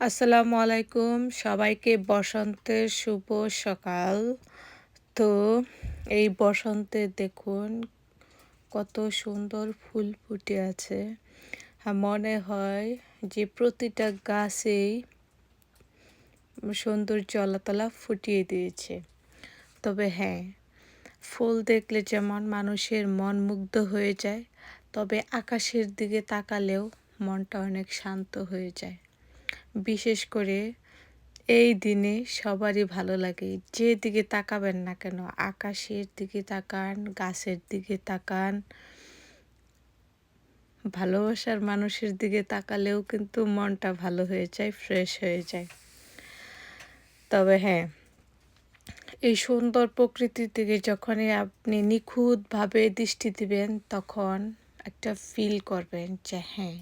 আসসালামু আলাইকুম। সবাইকে বসন্তের শুভ সকাল। তো এই বসন্তে দেখুন, কত সুন্দর ফুল ফুটে আছে। মনে হয় যে প্রতিটা গাছেই সুন্দর জলাতলা ফুটিয়ে দিয়েছে। তবে হ্যাঁ ফুল দেখলে যেমন মানুষের মন মুগ্ধ হয়ে যায়, তবে আকাশের দিকে তাকালেও মনটা অনেক শান্ত হয়ে যায়। বিশেষ করে এই দিনে সবারই ভালো লাগে। যে দিকে তাকাবেন না কেন, আকাশের দিকে তাকান, গাছের দিকে তাকান। ভালোবাসার মানুষের দিকে তাকালেও কিন্তু মনটা ভালো হয়ে যায় ফ্রেশ হয়ে যায়। তবে হ্যাঁ এই সুন্দর প্রকৃতির দিকে যখনই আপনি নিখুঁতভাবে দৃষ্টি দিবেন, তখন একটা ফিল করবেন যে হ্যাঁ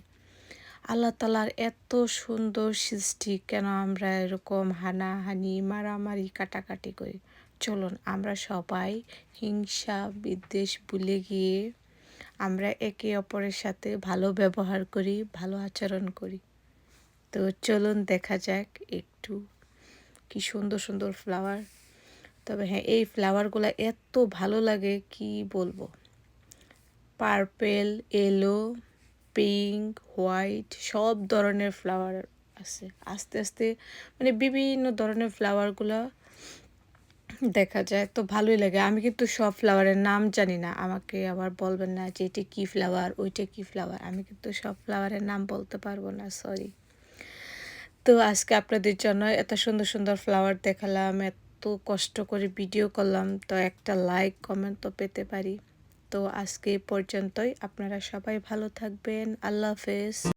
আল্লাহ তালার এত সুন্দর সৃষ্টি কেন আমরা এরকম হানাহানি, মারামারি, কাটাকাটি করি? চলুন আমরা সবাই হিংসা, বিদ্বেষ ভুলে গিয়ে আমরা একে অপরের সাথে ভালো ব্যবহার করি, ভালো আচরণ করি। তো চলুন দেখা যাক একটু কি সুন্দর সুন্দর ফ্লাওয়ার তবে হ্যাঁ এই ফ্লাওয়ারগুলো এত ভালো লাগে, কি বলব? পার্পেল এলো পিঙ্ক, হোয়াইট, সব ধরনের ফ্লাওয়ার আছে। আস্তে আস্তে মানে বিভিন্ন ধরনের ফ্লাওয়ারগুলো দেখা যায়। তো ভালোই লাগে। আমি কিন্তু সব ফ্লাওয়ারের নাম জানি না। আমাকে আবার বলবেন না যে এটি কী ফ্লাওয়ার, ওইটা কী ফ্লাওয়ার। আমি কিন্তু সব ফ্লাওয়ারের নাম বলতে পারব না সরি তো আজকে আপনাদের জন্য এত সুন্দর সুন্দর ফ্লাওয়ার দেখালাম, এত কষ্ট করে ভিডিও করলাম। তো একটা লাইক কমেন্ট তো পেতে পারি। তো আজকে পর্যন্তই। আপনারা সবাই ভালো থাকবেন। আল্লাহ হাফেজ।